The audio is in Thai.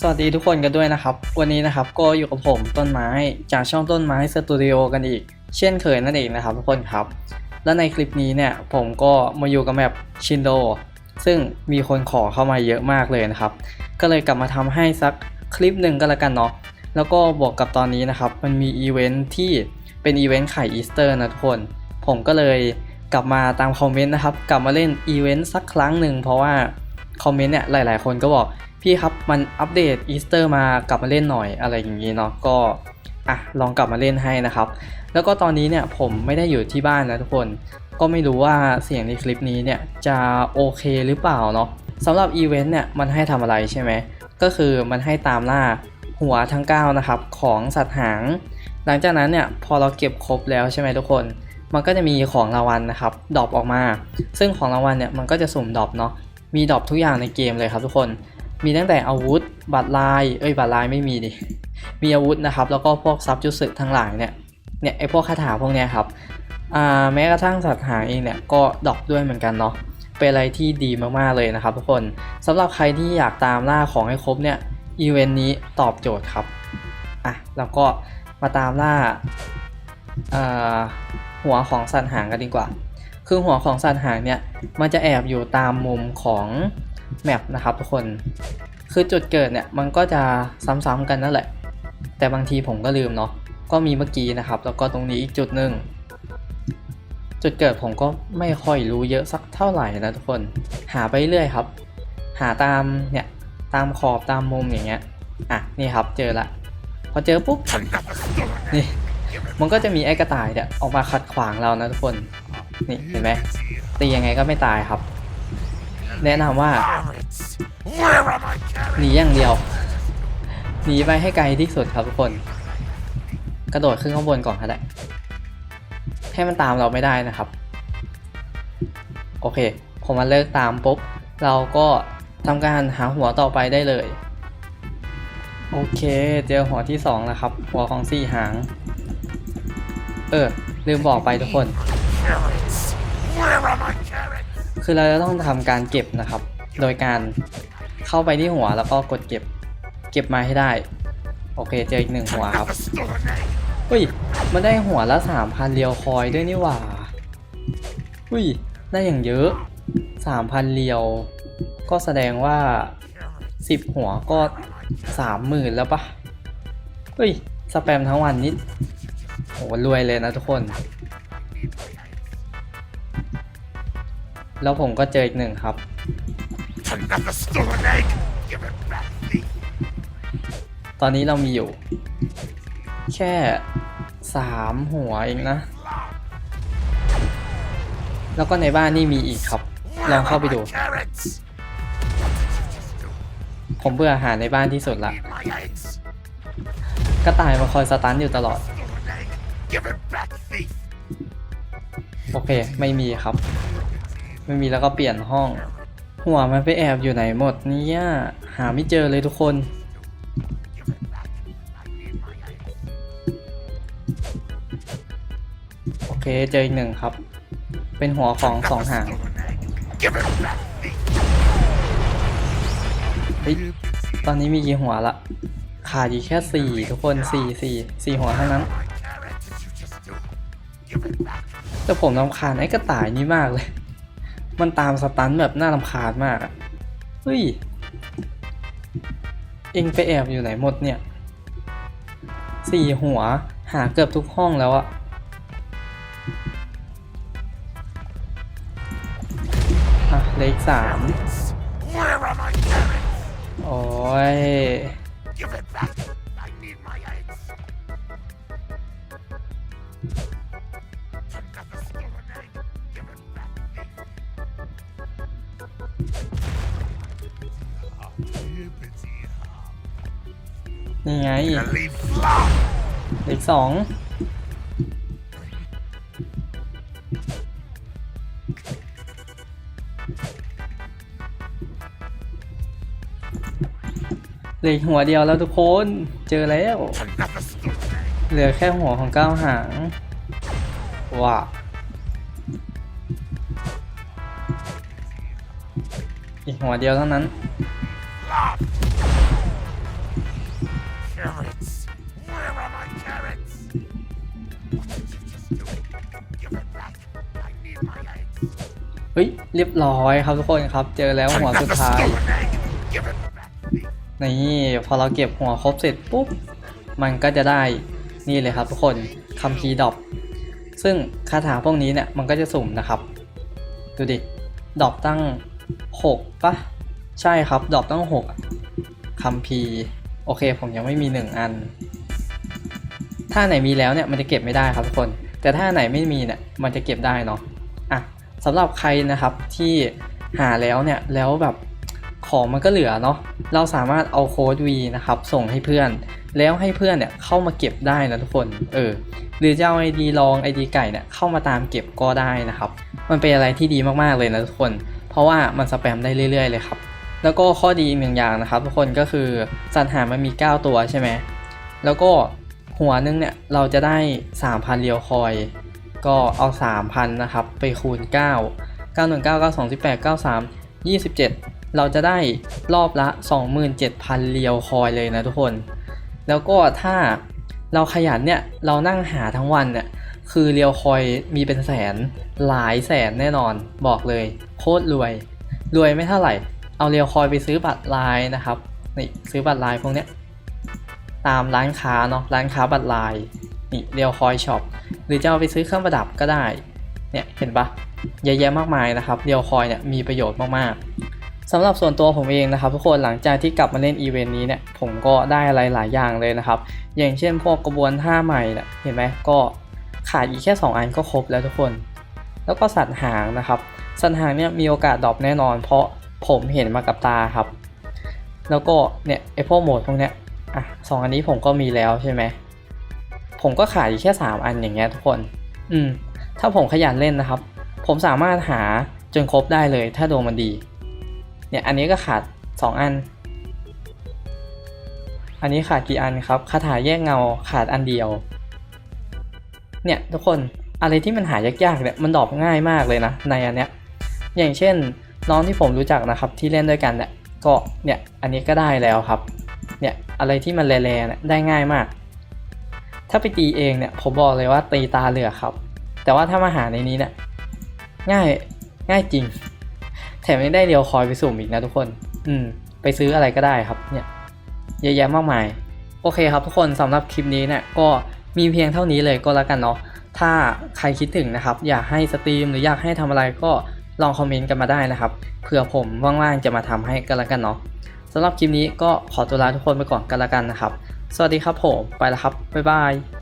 สวัสดีทุกคนกันด้วยนะครับ วันนี้นะครับก็อยู่กับผมต้นไม้จากช่องต้นไม้สตูดิโอกันอีก เช่นเคยนั่นเองนะครับทุกคนครับ และในคลิปนี้เนี่ยผมก็มาอยู่กับแมปชินโดซึ่งมีคนขอเข้ามาเยอะมากเลยนะครับ ก็เลยกลับมาทำให้สักคลิปหนึ่งก็แล้วกันเนาะแล้วก็บวกกับตอนนี้นะครับ มันมีอีเวนท์ที่เป็นอีเวนต์ไข่อีสเตอร์นะทุกคน ผมก็เลยกลับมาตามคอมเมนต์นะครับ กลับมาเล่นอีเวนต์สักครั้งหนึ่งเพราะว่าคอมเมนต์เนี่ยหลาย ๆ คนก็บอก พี่ครับมันอัปเดตอีสเตอร์มากลับมาเล่นหน่อยอะไรอย่างนี้เนาะก็อะลองกลับมาเล่นให้นะครับ แล้วก็ตอนนี้เนี่ยผมไม่ได้อยู่ที่บ้านนะทุกคน ก็ไม่รู้ว่าเสียงในคลิปนี้เนี่ยจะโอเคหรือเปล่าเนาะสำหรับอีเวนต์เนี่ยมันให้ทำอะไรใช่ไหมก็คือมันให้ตามล่าหัวทั้ง9นะครับของสัตว์หาง หลังจากนั้นเนี่ยพอเราเก็บครบแล้วใช่ไหมทุกคน มันก็จะมีของรางวัลนะครับดรอปออกมา ซึ่งของรางวัลเนี่ยมันก็จะสุ่มดรอปเนาะมีดรอปทุกอย่างในเกมเลยครับทุกคน มีตั้งแต่อาวุธ บัตรลาย เอ้ย บัตรลายไม่มีดิ มีอาวุธนะครับ แล้วก็พวกซับจุดสึกทั้งหลายเนี่ย เนี่ยไอพวกคาถาพวกเนี้ยครับ อ่า แม้กระทั่งสัตว์หางเองเนี่ยก็ดรอปด้วยเหมือนกันเนาะ เป็นอะไรที่ดีมากๆเลยนะครับทุกคนสำหรับใครที่อยากตามล่าของให้ครบเนี่ย อีเวนต์นี้ตอบโจทย์ครับ อะ แล้วก็มาตามล่าอ่าหัวของสัตว์หางกันดีกว่า คือหัวของสัตว์หางเนี่ย มันจะแอบอยู่ตามมุมของ แมปนะครับทุกคน คือจุดเกิดเนี่ยมันก็จะซ้ำๆกันนั่นแหละ แต่บางทีผมก็ลืมเนาะ ก็มีเมื่อกี้นะครับ แล้วก็ตรงนี้อีกจุดหนึ่ง จุดเกิดผมก็ไม่ค่อยรู้เยอะสักเท่าไหร่นะทุกคน หาไปเรื่อยครับ หาตามเนี่ยตามขอบตามมุมอย่างเงี้ย อะนี่ครับเจอละ พอเจอปุ๊บ นี่มันก็จะมีไอ้กระต่ายเนี่ยออกมาขัดขวางเรานะทุกคน นี่เห็นไหมตียังไงก็ไม่ตายครับ แนะนำว่าหนีอย่างเดียวหนีไปให้ไกลที่สุดครับทุกคน กระโดดขึ้นข้างบนก่อนก็ได้ให้มันตามเราไม่ได้นะครับ โอเคผมมาเลิกตามปุ๊บ เราก็ทำการหาหัวต่อไปได้เลย โอเค เจอหัวที่สองแล้วครับ หัวของสี่หาง เออ ลืมบอกไปทุกคน คือเราจะต้องทำการเก็บนะครับ โดยการเข้าไปที่หัวแล้วก็กดเก็บ เก็บมาให้ได้ โอเคเจออีกหนึ่งหัวครับอุ้ยมันได้หัวละสามพันเรียวคอยด้วยนี่หว่าอุ้ยได้อย่างเยอะสามพันเรียว ก็แสดงว่าสิบหัวก็สามหมื่นแล้วปะเฮ้ยสแปมทั้งวันนี้โหรวยเลยนะทุกคน แล้วผมก็เจออีกหนึ่งครับ Never stole an egg. Give it back, thief. ตอนนี้เรามีอยู่ แค่สามหัวเองนะ แล้วก็ในบ้านนี่มีอีกครับล Where องเข้า are ไปดู my carrots? ผมเบื่ออาหารในบ้านที่สุดละ Eat my eggs. กระต่ายมาคอยสตันอยู่ตลอด Stole an egg. Give it back, thief. โอเค ไม่มีครับ ไม่มีแล้วก็เปลี่ยนห้อง หัวมันไปแอบอยู่ไหนหมดเนี่ยหาไม่เจอเลยทุกคน โอเคเจออีกหนึ่งครับ เป็นหัวของสองหางเฮ้ยตอนนี้มีกี่หัวละขาดอีกแค่สี่ทุกคนสี่สี่สี่หัวเท่านั้น แต่ผมรำคาญไอ้กระต่ายนี่มากเลย มันตามสตันแบบน่ารำคาญมากอะเฮ้ย เองไปแอบอยู่ไหนหมดเนี่ย สี่หัวหาเกือบทุกห้องแล้วอะอะเล็กสามโอ้ย นี่ไง The leaf flop. เหล็กสองเหลือหัวเดียวแล้วทุกคนเจอแล้ว Never stole an egg. เหลือแค่หัวของก้าวหางว้าอีกหัวเดียวเท่านั้น เฮ้ยเรียบร้อยครับทุกคนครับ เจอแล้วหัวสุดท้าย นี่พอเราเก็บหัวครบเสร็จปุ๊บ มันก็จะได้นี่เลยครับทุกคนคัมพีดอบซึ่งคาถาพวกนี้เนี่ยมันก็จะสุ่มนะครับ ดูดิดอบตั้ง 6ปะใช่ครับดอบตั้ง 6คัมพีโอเคผมยังไม่มี 1 อัน ถ้าไหนมีแล้วเนี่ยมันจะเก็บไม่ได้ครับทุกคน แต่ถ้าไหนไม่มีเนี่ยมันจะเก็บได้เนาะอะสำหรับใครนะครับที่หาแล้วเนี่ยแล้วแบบของมันก็เหลือเนาะเราสามารถเอาโค้ด V นะครับส่งให้เพื่อน แล้วให้เพื่อนเนี่ยเข้ามาเก็บได้นะทุกคนเออหรือจะเอา ID ลอง ID ไก่เนี่ยเข้ามาตามเก็บก็ได้นะครับ มันเป็นอะไรที่ดีมากๆเลยนะทุกคน เพราะว่ามันสแปมได้เรื่อยๆเลยครับแล้วก็ข้อดีอีกหนึ่งอย่างนะครับทุกคนก็คือสัตว์หามันมี 9 ตัวใช่ไหมแล้วก็ หัวนึงเนี่ยเราจะได้ 3,000เรียวคอย ก็เอา 3,000 นะครับ ไปคูณ 9 919 92 18 93 27 เราจะได้รอบละ 27,000เรียวคอยเลยนะทุกคน แล้วก็ถ้าเราขยันเนี่ย เรานั่งหาทั้งวันเนี่ย คือเรียวคอยมีเป็นแสนหลายแสนแน่นอนบอกเลย โคตรรวย รวยไม่เท่าไหร่ เอาเรียวคอยไปซื้อบัตรลายนะครับนี่ซื้อบัตรลายพวกเนี้ย ตามร้านค้าเนาะร้านค้าบัตรลายนี่เรียวคอยช็อปหรือจะเอาไปซื้อเครื่องประดับก็ได้เนี่ยเห็นปะเยอะแยะมากมายนะครับเรียวคอยเนี่ยมีประโยชน์มากๆสำหรับส่วนตัวผมเองนะครับ ทุกคนหลังจากที่กลับมาเล่นอีเวนต์นี้เนี่ยผมก็ได้อะไรหลายอย่างเลยนะครับ อย่างเช่นพวกกระบวนท่าใหม่เนี่ยเห็นไหมก็ขาดอีกแค่ 2 อันก็ครบแล้วทุกคน แล้วก็สัตว์หางนะครับ สัตว์หางเนี่ยมีโอกาสดรอปแน่นอน เพราะผมเห็นมากับตาครับ แล้วก็เนี่ยไอพวกโหมดพวกเนี้ย อะสองอันนี้ผมก็มีแล้วใช่ไหม ผมก็ขาดอีกแค่ 3 อันอย่างเงี้ยทุกคน อืม ถ้าผมขยันเล่นนะครับ ผมสามารถหาจนครบได้เลย ถ้าดวงมันดี เนี่ยอันนี้ก็ขาด 2 อัน อันนี้ขาดกี่อันครับคาถาแยกเงาขาดอันเดียว เนี่ยทุกคนอะไรที่มันหายากๆเนี่ยมันดรอปง่ายมากเลยนะในอันเนี้ย อย่างเช่นน้องที่ผมรู้จักนะครับที่เล่นด้วยกันเนี่ยก็เนี่ยอันนี้ก็ได้แล้วครับ เนี่ยอะไรที่มันแร่ๆเนี่ยได้ง่ายมาก ถ้าไปตีเองเนี่ยผมบอกเลยว่าตีตาเหลือกครับ แต่ว่าถ้ามาหาในนี้เนี่ยง่ายง่ายจริง แถมยังได้เรียวคอยไปสุ่มอีกนะทุกคน อืม ไปซื้ออะไรก็ได้ครับเนี่ยเยอะแยะมากมาย โอเคครับทุกคนสำหรับคลิปนี้เนี่ยก็มีเพียงเท่านี้เลยก็แล้วกันเนาะถ้าใครคิดถึงนะครับ อยากให้สตรีมหรืออยากให้ทำอะไรก็ลองคอมเมนต์กันมาได้นะครับเผื่อผมว่างๆจะมาทำให้กันแล้วกันเนาะ สำหรับคลิปนี้ก็ขอตัวลาทุกคนไปก่อนกันละกันนะครับ สวัสดีครับผม ไปแล้วครับ บ๊ายบาย